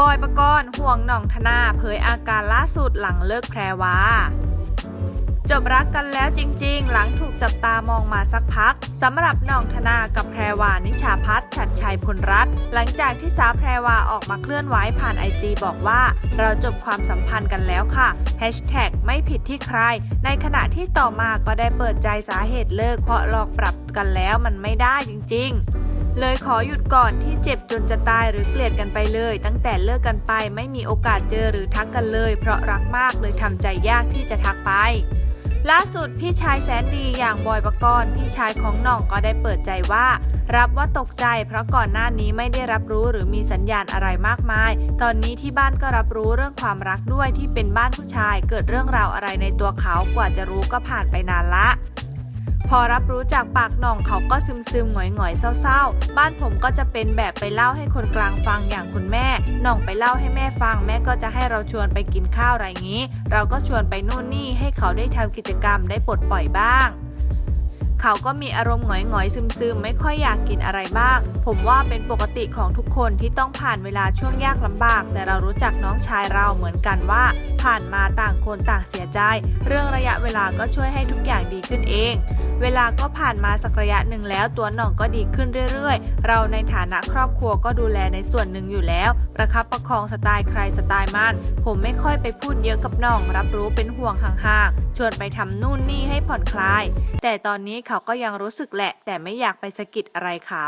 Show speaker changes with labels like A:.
A: บอยปกรณ์ห่วงหน่องธนาเผยอาการล่าสุดหลังเลิกแพรวาจบรักกันแล้วจริงๆ หลังถูกจับตามองมาสักพักสำหรับน่องธนากับแพรวานิชาพัฒน์ฉัดชัยพลรัตน์หลังจากที่สาวแพรวาออกมาเคลื่อนไหวผ่านไอจีบอกว่า เราจบความสัมพันธ์กันแล้วค่ะแฮชแท็กไม่ผิดที่ใคร ในขณะที่ต่อมาก็ได้เปิดใจสาเหตุเลิกเพราะลองปรับกันแล้วมันไม่ได้จริง ๆ เลยขอหยุดก่อนที่เจ็บจนจะตายหรือเกลียดกันไปเลย ตั้งแต่เลิกกันไปไม่มีโอกาสเจอหรือทักกันเลย เพราะรักมากเลยทำใจยากที่จะทักไป ล่าสุดพี่ชายแสนดีอย่างบอยปกรณ์พี่ชายของหน่องก็ได้เปิดใจว่า รับว่าตกใจ เพราะก่อนหน้านี้ไม่ได้รับรู้หรือมีสัญญาณอะไรมากมาย ตอนนี้ที่บ้านก็รับรู้เรื่องความรักด้วยที่เป็นบ้านผู้ชาย เกิดเรื่องราวอะไรในตัวเขากว่าจะรู้ก็ผ่านไปนานละ พอรับรู้จากปากหน่องเขาก็ซึมซึมหงอยหงอยๆเศร้าๆ บ้านผมก็จะเป็นแบบไปเล่าให้คนกลางฟังอย่างคุณแม่ หน่องไปเล่าให้แม่ฟัง แม่ก็จะให้เราชวนไปกินข้าวอะไรงี้ เราก็ชวนไปนู่นนี่ให้เขาได้ทำกิจกรรมได้ปลดปล่อยบ้างเขาก็มีอารมณ์หงอยหงอยซึมซึมๆ ไม่ค่อยอยากกินอะไรบ้าง ผมว่าเป็นปกติของทุกคนที่ต้องผ่านเวลาช่วงยากลำบาก แต่เรารู้จักน้องชายเราเหมือนกันว่า ผ่านมาต่างคนต่างเสียใจ เรื่องระยะเวลาก็ช่วยให้ทุกอย่างดีขึ้นเอง เวลาก็ผ่านมาสักระยะหนึ่งแล้วตัวหน่องก็ดีขึ้นเรื่อยๆ เราในฐานะครอบครัวก็ดูแลในส่วนหนึ่งอยู่แล้ว ประคับประคองสไตล์ใครสไตล์มันผมไม่ค่อยไปพูดเยอะกับน้อง รับรู้เป็นห่วงห่างๆชวนไปทำนู่นนี่ให้ผ่อนคลาย แต่ตอนนี้เขาก็ยังรู้สึกแหละ แต่ไม่อยากไปสะกิดอะไรเขา